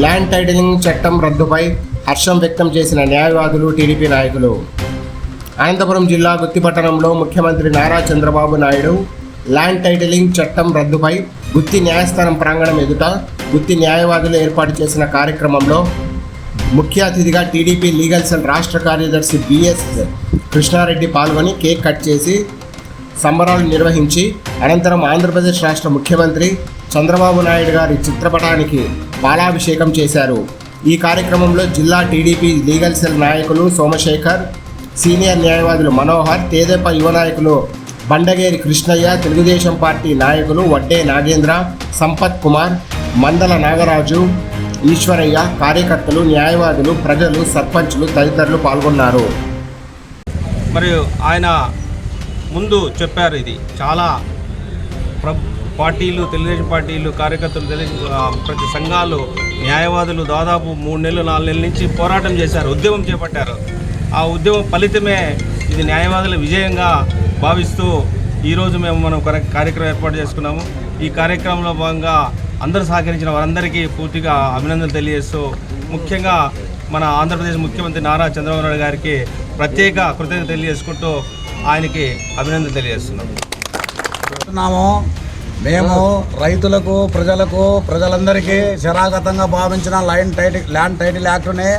Land titling చట్టం రద్దుపై హర్షం వ్యక్తం చేసిన న్యాయవాదులు టీడీపీ నాయకులు. అనంతపురం జిల్లా గుత్తిపట్టణంలో ముఖ్యమంత్రి నారా చంద్రబాబు నాయుడు ల్యాండ్ టైటిలింగ్ చట్టం రద్దుపై గుత్తి న్యాయస్థానం ప్రాంగణం ఎదుట గుత్తి న్యాయవాదులు ఏర్పాటు చేసిన కార్యక్రమంలో ముఖ్య అతిథిగా టీడీపీ లీగల్ సెల్ రాష్ట్ర కార్యదర్శి బిఎస్ కృష్ణారెడ్డి పాల్గొని కేక్ కట్ చేసి సంబరాలు నిర్వహించి అనంతరం ఆంధ్రప్రదేశ్ రాష్ట్ర ముఖ్యమంత్రి చంద్రబాబు నాయుడు గారి చిత్రపటానికి బాలాభిషేకం చేశారు. ఈ కార్యక్రమంలో జిల్లా టీడీపీ లీగల్ సెల్ నాయకులు సోమశేఖర్ సీనియర్ న్యాయవాదులు మనోహర్ తేదేపా యువ నాయకులు బండగేరి కృష్ణయ్య తెలుగుదేశం పార్టీ నాయకులు వడ్డే నాగేంద్ర సంపత్ కుమార్ మందల నాగరాజు ఈశ్వరయ్య కార్యకర్తలు న్యాయవాదులు ప్రజలు సర్పంచులు తదితరులు పాల్గొన్నారు. మరియు ఆయన ముందు చెప్పారు ఇది. చాలా ప్ర పార్టీలు తెలుగుదేశం పార్టీలు కార్యకర్తలు తెలుగు ప్రతి సంఘాలు న్యాయవాదులు దాదాపు మూడు నెలలు నాలుగు నెలల నుంచి పోరాటం చేశారు ఉద్యమం చేపట్టారు. ఆ ఉద్యమం ఫలితమే ఇది న్యాయవాదుల విజయంగా భావిస్తూ ఈరోజు మేము మనం కార్యక్రమం ఏర్పాటు చేసుకున్నాము. ఈ కార్యక్రమంలో భాగంగా అందరూ సహకరించిన వారందరికీ పూర్తిగా అభినందనలు తెలియజేస్తూ ముఖ్యంగా మన ఆంధ్రప్రదేశ్ ముఖ్యమంత్రి నారా చంద్రబాబు నాయుడు గారికి ప్రత్యేక కృతజ్ఞత తెలియజేసుకుంటూ ఆయనకి అభినందన తెలియజేస్తున్నాం. చెప్తున్నాము మేము రైతులకు ప్రజలకు ప్రజలందరికీ శరాగతంగా భావించిన లైన్ టైటిల్ ల్యాండ్ టైటిల్ యాక్ట్ని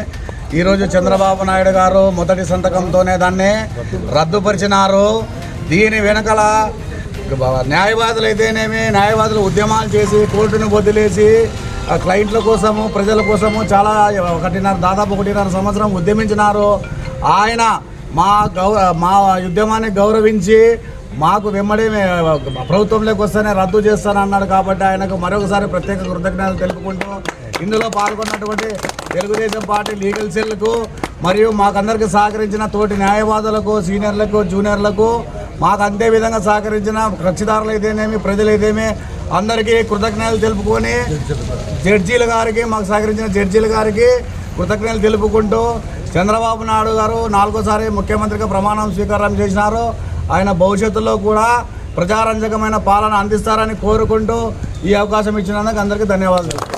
ఈరోజు చంద్రబాబు నాయుడు గారు మొదటి సంతకంతోనే దాన్ని రద్దుపరిచినారు. దీని వెనకల న్యాయవాదులు అయితేనేమి న్యాయవాదులు ఉద్యమాలు చేసి కోర్టును వదిలేసి ఆ క్లయింట్ల కోసము ప్రజల కోసము చాలా ఒకటిన్నర దాదాపు ఒకటిన్నర సంవత్సరం ఉద్యమించినారు. ఆయన మా గౌ మా ఉద్యమాన్ని గౌరవించి మాకు వెంబడి ప్రభుత్వంలోకి వస్తేనే రద్దు చేస్తానన్నాడు కాబట్టి ఆయనకు మరొకసారి ప్రత్యేక కృతజ్ఞతలు తెలుపుకుంటూ ఇందులో పాల్గొన్నటువంటి తెలుగుదేశం పార్టీ లీగల్ సెల్కు మరియు మాకందరికీ సహకరించిన తోటి న్యాయవాదులకు సీనియర్లకు జూనియర్లకు మాకు అంతే విధంగా సహకరించిన కక్షిదారులు అయితేనేమి ప్రజలైతేమి అందరికీ కృతజ్ఞతలు తెలుపుకొని జడ్జీల గారికి మాకు సహకరించిన జడ్జీల గారికి కృతజ్ఞతలు తెలుపుకుంటూ చంద్రబాబు నాయుడు గారు నాలుగోసారి ముఖ్యమంత్రిగా ప్రమాణం స్వీకారం చేసినారు. ఆయన భవిష్యత్తులో కూడా ప్రజారంజకమైన పాలన అందిస్తారని కోరుకుంటూ ఈ అవకాశం ఇచ్చినందుకు అందరికీ ధన్యవాదాలు.